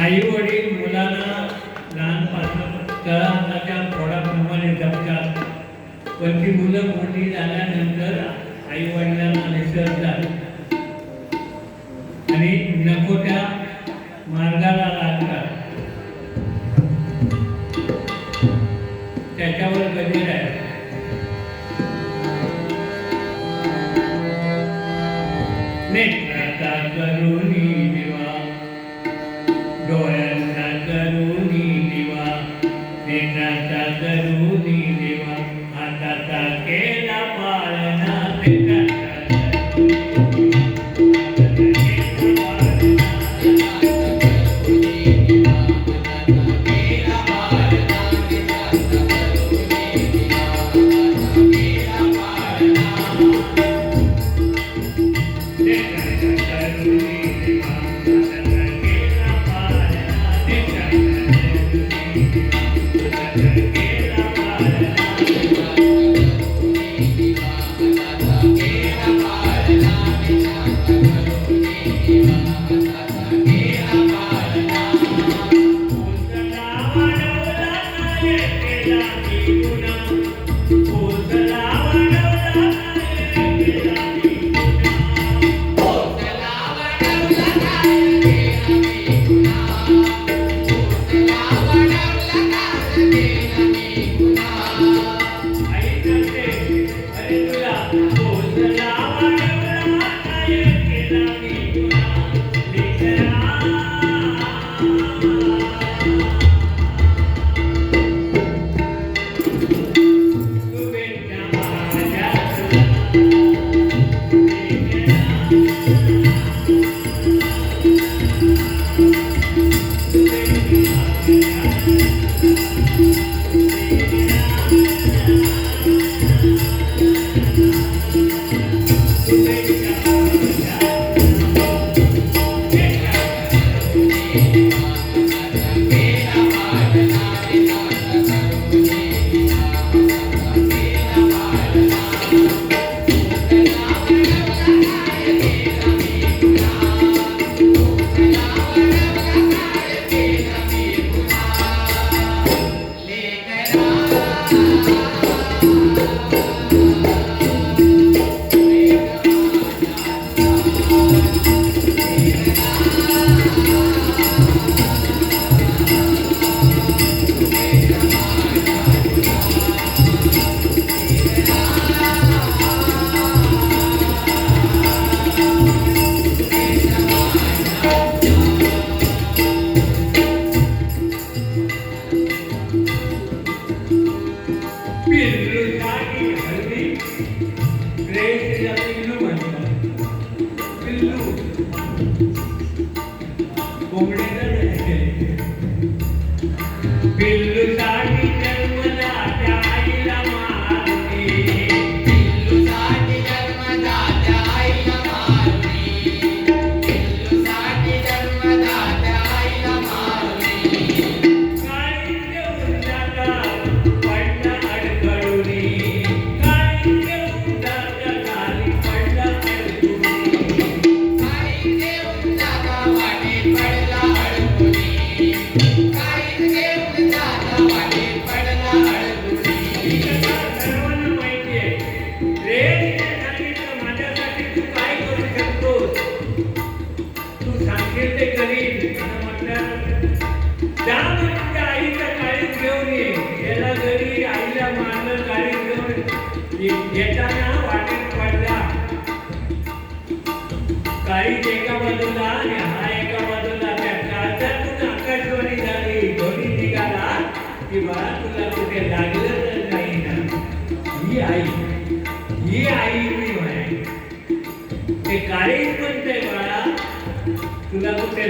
आई वडील मुलांना लहानपासून तळहाताच्या फोडाप्रमाणे जपतात. पण ती मुलं मोठी झाल्यानंतर आई वडिलांना विसरतात.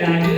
90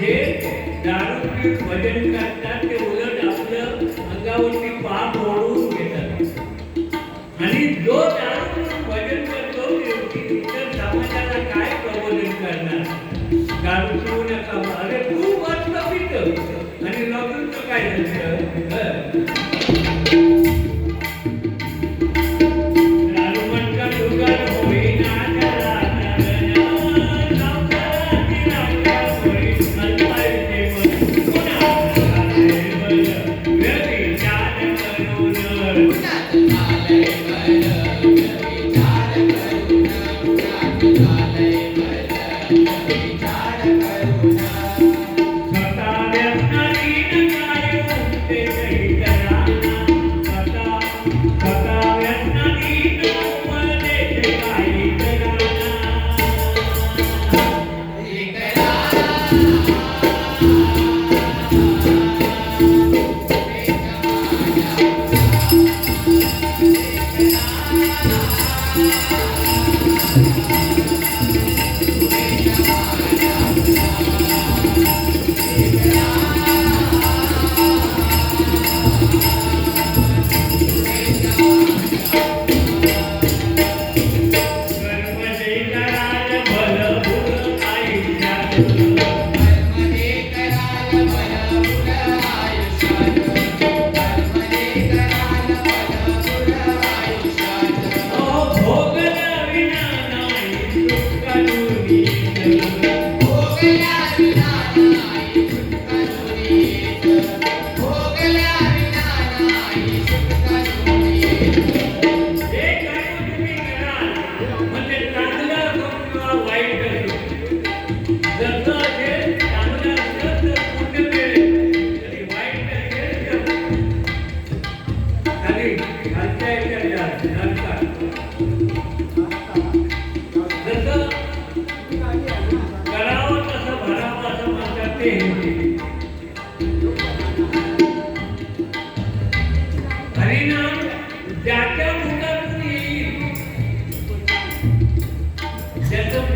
जे दारू करतात ते उलट आपलं अंगावरती पाप ओढून घेतात. आणि जो दारू वजन करतो इतर समाजाला काय प्रबोधन करणार? दारू पिऊ नका अरे तू मस्त पित. ¿Cierto?